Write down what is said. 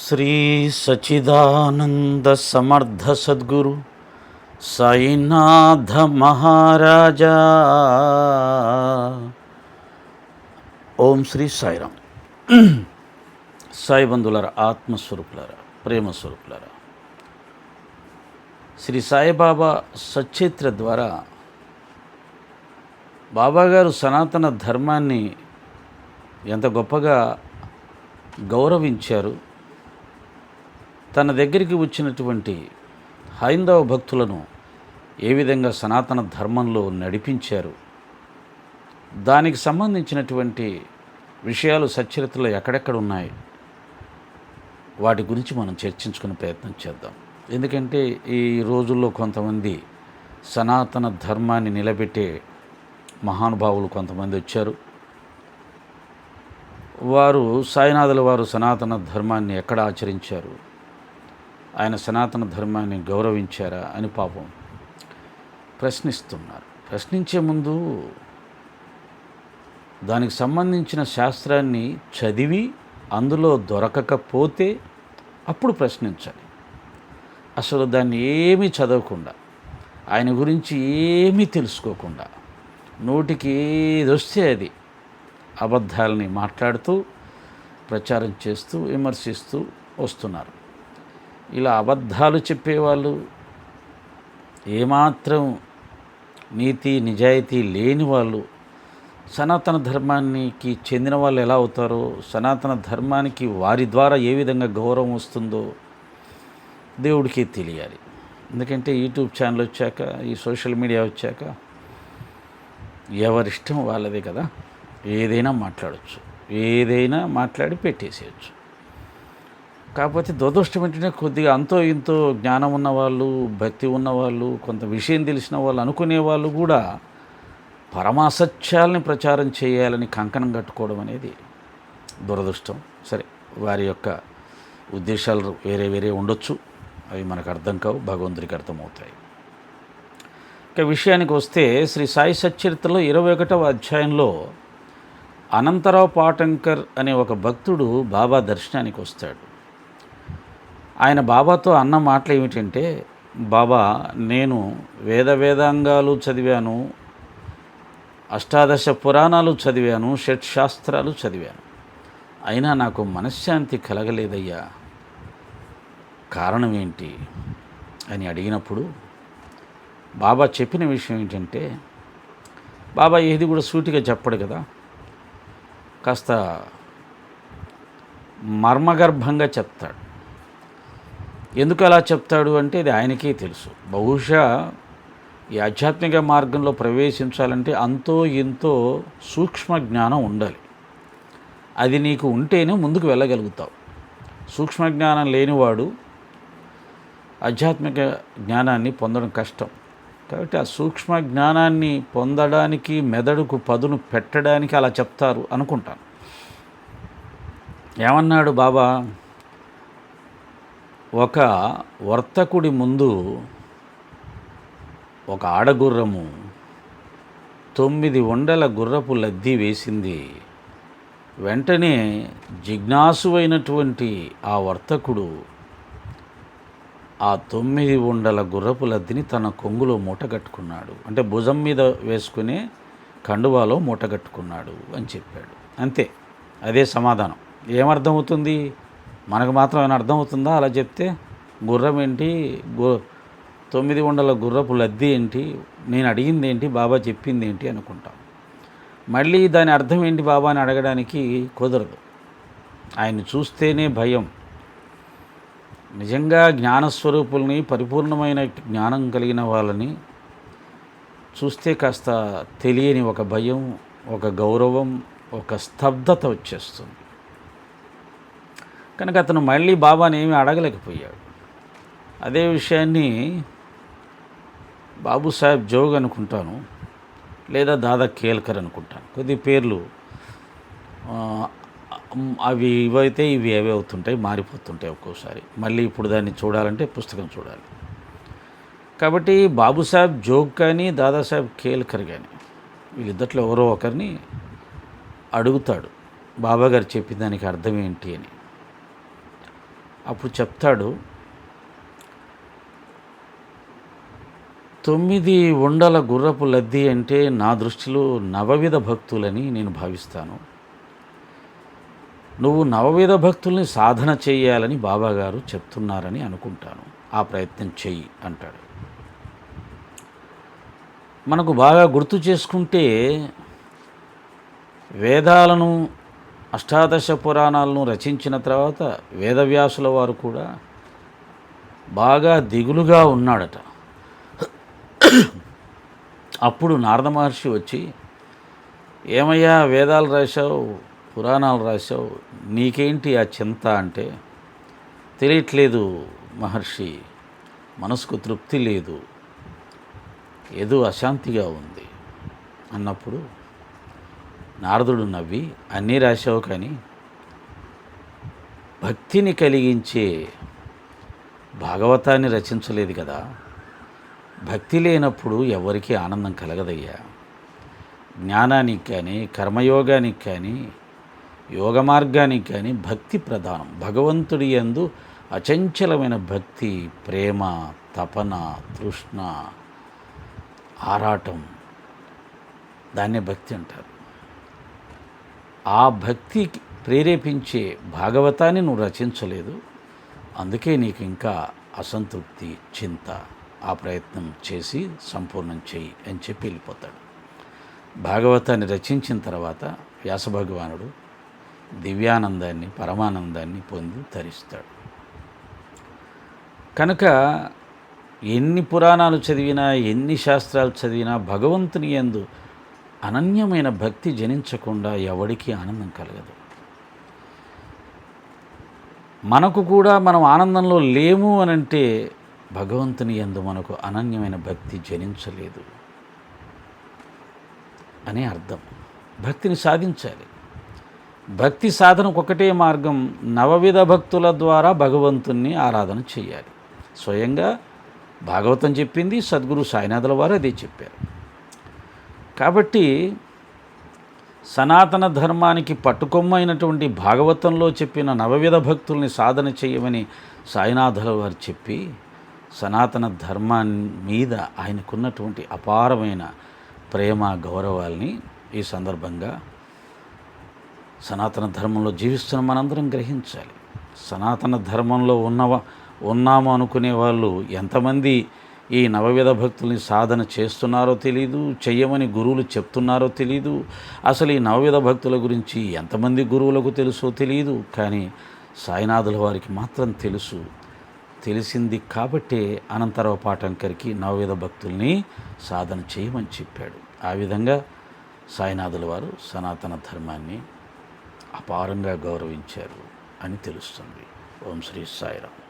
శ్రీ సచిదానంద సమర్థ సద్గురు సాయినాథ మహారాజా. ఓం శ్రీ సాయిరామ్. సాయి బంధులర ఆత్మస్వరూపులరా ప్రేమ స్వరూపులారా శ్రీ సాయిబాబా సచరిత్ర ద్వారా బాబాగారు సనాతన ధర్మాన్ని ఎంత గొప్పగా గౌరవించారు తన దగ్గరికి వచ్చినటువంటి హైందవ భక్తులను ఏ విధంగా సనాతన ధర్మంలో నడిపించారు? దానికి సంబంధించినటువంటి విషయాలు సచ్చరిత్రలో ఎక్కడెక్కడ ఉన్నాయి? వాటి గురించి మనం చర్చించుకునే ప్రయత్నం చేద్దాం. ఎందుకంటే ఈ రోజుల్లో కొంతమంది సనాతన ధర్మాన్ని నిలబెట్టే మహానుభావులు కొంతమంది వచ్చారు. వారు సాయినాథుల వారు సనాతన ధర్మాన్ని ఎక్కడ ఆచరించారు? ఆయన సనాతన ధర్మాన్ని గౌరవించారా అని పాపం ప్రశ్నిస్తున్నారు. ప్రశ్నించే ముందు దానికి సంబంధించిన శాస్త్రాన్ని చదివి అందులో దొరకకపోతే అప్పుడు ప్రశ్నించాలి అసలు దాన్ని ఏమీ చదవకుండా ఆయన గురించి ఏమీ తెలుసుకోకుండా నోటికి ఏది వస్తే అది అబద్ధాలని మాట్లాడుతూ ప్రచారం చేస్తూ విమర్శిస్తూ వస్తున్నారు. ఇలా అబద్ధాలు చెప్పేవాళ్ళు ఏమాత్రం నీతి నిజాయితీ లేని వాళ్ళు సనాతన ధర్మానికి చెందిన వాళ్ళు ఎలా అవుతారో సనాతన ధర్మానికి వారి ద్వారా ఏ విధంగా గౌరవం వస్తుందో దేవుడికి తెలియాలి. ఎందుకంటే యూట్యూబ్ ఛానల్ వచ్చాక ఈ సోషల్ మీడియా వచ్చాక ఎవరిష్టం వాళ్ళదే కదా. ఏదైనా మాట్లాడచ్చు. ఏదైనా మాట్లాడి పెట్టేసేయచ్చు. కాకపోతే దురదృష్టం ఏంటంటే కొద్దిగా అంతో ఇంతో జ్ఞానం ఉన్నవాళ్ళు భక్తి ఉన్నవాళ్ళు కొంత విషయం తెలిసిన వాళ్ళు అనుకునే వాళ్ళు కూడా పరమాసత్యాలని ప్రచారం చేయాలని కంకణం కట్టుకోవడం అనేది దురదృష్టం. సరే వారి యొక్క ఉద్దేశాలు వేరే వేరే ఉండొచ్చు. అవి మనకు అర్థం కావు భగవంతుడికి అర్థమవుతాయి. ఇక విషయానికి వస్తే శ్రీ సాయి సచ్చరిత్రలో ఇరవై ఒకటవ అధ్యాయంలో అనంతరావు పాటంకర్ అనే ఒక భక్తుడు బాబా దర్శనానికి వస్తాడు. ఆయన బాబాతో అన్న మాటలు ఏమిటంటే బాబా నేను వేద వేదాంగాలు చదివాను అష్టాదశ పురాణాలు చదివాను షట్ శాస్త్రాలు చదివాను. అయినా నాకు మనశ్శాంతి కలగలేదయ్యా. కారణం ఏంటి? అని అడిగినప్పుడు బాబా చెప్పిన విషయం ఏంటంటే బాబా ఏది కూడా సూటిగా చెప్పడు కదా. కాస్త మర్మగర్భంగా చెప్తాడు. ఎందుకు అలా చెప్తాడు అంటే ఇది ఆయనకే తెలుసు. బహుశా ఈ ఆధ్యాత్మిక మార్గంలో ప్రవేశించాలంటే అంతో ఎంతో సూక్ష్మ జ్ఞానం ఉండాలి. అది నీకు ఉంటేనే ముందుకు వెళ్ళగలుగుతావు. సూక్ష్మ జ్ఞానం లేనివాడు ఆధ్యాత్మిక జ్ఞానాన్ని పొందడం కష్టం. కాబట్టి ఆ సూక్ష్మ జ్ఞానాన్ని పొందడానికి మెదడుకు పదును పెట్టడానికి అలా చెప్తారు అనుకుంటాను. ఏమన్నాడు బాబా? ఒక వర్తకుడి ముందు ఒక ఆడగుర్రము తొమ్మిది ఉండల గుర్రపు లద్దీ వేసింది. వెంటనే జిజ్ఞాసువైనటువంటి ఆ వర్తకుడు ఆ తొమ్మిది ఉండల గుర్రపు లద్దిని తన కొంగులో మూటగట్టుకున్నాడు అంటే భుజం మీద వేసుకునే కండువాలో మూటగట్టుకున్నాడు అని చెప్పాడు. అంతే. అదే సమాధానం. ఏమర్థమవుతుంది? మనకు మాత్రం ఏమైనా అర్థమవుతుందా అలా చెప్తే గుర్రం ఏంటి? గు తొమ్మిది వందల గుర్రపు లద్ది ఏంటి? నేను అడిగింది ఏంటి? బాబా చెప్పింది ఏంటి? అనుకుంటాం. మళ్ళీ దాని అర్థం ఏంటి బాబా అని అడగడానికి కుదరదు. ఆయన చూస్తేనే భయం. నిజంగా జ్ఞానస్వరూపుల్ని పరిపూర్ణమైన జ్ఞానం కలిగిన వాళ్ళని చూస్తే కాస్త తెలియని ఒక భయం ఒక గౌరవం ఒక స్తబ్దత వచ్చేస్తుంది. కనుక అతను మళ్ళీ బాబాని ఏమీ అడగలేకపోయాడు. అదే విషయాన్ని బాబు సాహెబ్ జోగ్ అనుకుంటాను లేదా దాదా కేల్కర్ అనుకుంటాను. కొద్ది పేర్లు అవి ఇవైతే ఇవి అవి అవుతుంటాయి మారిపోతుంటాయి ఒక్కోసారి. మళ్ళీ ఇప్పుడు దాన్ని చూడాలంటే పుస్తకం చూడాలి. కాబట్టి బాబుసాహెబ్ జోగ్ కానీ దాదాసాహెబ్ కేల్కర్ కానీ వీళ్ళిద్దట్లో ఎవరో ఒకరిని అడుగుతాడు. బాబాగారు చెప్పిన దానికి అర్థం ఏంటి అని. అప్పుడు చెప్తాడు తొమ్మిది ఉండల గుర్రపు లద్ది అంటే నా దృష్టిలో నవవిధ భక్తులని నేను భావిస్తాను. నువ్వు నవవిధ భక్తుల్ని సాధన చేయాలని బాబాగారు చెప్తున్నారని అనుకుంటాను. ఆ ప్రయత్నం చెయ్యి అంటాడు. మనకు బాగా గుర్తు చేసుకుంటే వేదాలను అష్టాదశ పురాణాలను రచించిన తర్వాత వేదవ్యాసుల వారు కూడా బాగా దిగులుగా ఉన్నాడట. అప్పుడు నారద మహర్షి వచ్చి ఏమయ్యా వేదాలు రాశావు పురాణాలు రాశావు నీకేంటి ఆ చింత? అంటే తెలియట్లేదు మహర్షి మనసుకు తృప్తి లేదు ఏదో అశాంతిగా ఉంది అన్నప్పుడు నారదుడు నవ్వి అన్నీ రాశావు కానీ భక్తిని కలిగించే భాగవతాన్ని రచించలేదు కదా. భక్తి లేనప్పుడు ఎవరికీ ఆనందం కలగదయ్యా. జ్ఞానానికి కానీ కర్మయోగానికి కానీ యోగ మార్గానికి కానీ భక్తి ప్రధానం. భగవంతుడి యందు అచంచలమైన భక్తి ప్రేమ తపన తృష్ణ ఆరాటం దాన్నే భక్తి అంటారు. ఆ భక్తికి ప్రేరేపించే భాగవతాన్ని నువ్వు రచించలేదు. అందుకే నీకు ఇంకా అసంతృప్తి చింత ఆ ప్రయత్నం చేసి సంపూర్ణం చేయి అని చెప్పి వెళ్ళిపోతాడు. భాగవతాన్ని రచించిన తర్వాత వ్యాస భగవానుడు దివ్యానందాన్ని పరమానందాన్ని పొంది తరిస్తాడు. కనుక ఎన్ని పురాణాలు చదివినా ఎన్ని శాస్త్రాలు చదివినా భగవంతుని యందు అనన్యమైన భక్తి జనించకుండా ఎవడికి ఆనందం కలగదు. మనకు కూడా మనం ఆనందంలో లేము అని అంటే భగవంతుని ఎందు మనకు అనన్యమైన భక్తి జనించలేదు అనే అర్థం. భక్తిని సాధించాలి. భక్తి సాధనకు ఒకటే మార్గం నవవిధ భక్తుల ద్వారా భగవంతుణ్ణి ఆరాధన చేయాలి. స్వయంగా భాగవతం చెప్పింది సద్గురు సాయినాథుల వారు అదే చెప్పారు. కాబట్టి సనాతన ధర్మానికి పట్టుకొమ్మైనటువంటి భాగవతంలో చెప్పిన నవవిధ భక్తుల్ని సాధన చేయమని సాయినాథుల వారు చెప్పి సనాతన ధర్మాన్ని మీద ఆయనకున్నటువంటి అపారమైన ప్రేమ గౌరవాల్ని ఈ సందర్భంగా సనాతన ధర్మంలో జీవిస్తున్న మనందరం గ్రహించాలి. సనాతన ధర్మంలో ఉన్నవ ఉన్నాము అనుకునే వాళ్ళు ఎంతమంది ఈ నవవిధ భక్తుల్ని సాధన చేస్తున్నారో తెలియదు చెయ్యమని గురువులు చెప్తున్నారో తెలియదు అసలు ఈ నవవిధ భక్తుల గురించి ఎంతమంది గురువులకు తెలుసో తెలియదు కానీ సాయినాథుల వారికి మాత్రం తెలుసు. తెలిసింది కాబట్టే అనంతరావు పాఠంకరికి నవవిధ భక్తుల్ని సాధన చేయమని చెప్పాడు. ఆ విధంగా సాయినాథుల వారు సనాతన ధర్మాన్ని అపారంగా గౌరవించారు అని తెలుస్తుంది. ఓం శ్రీ సాయిరామ్.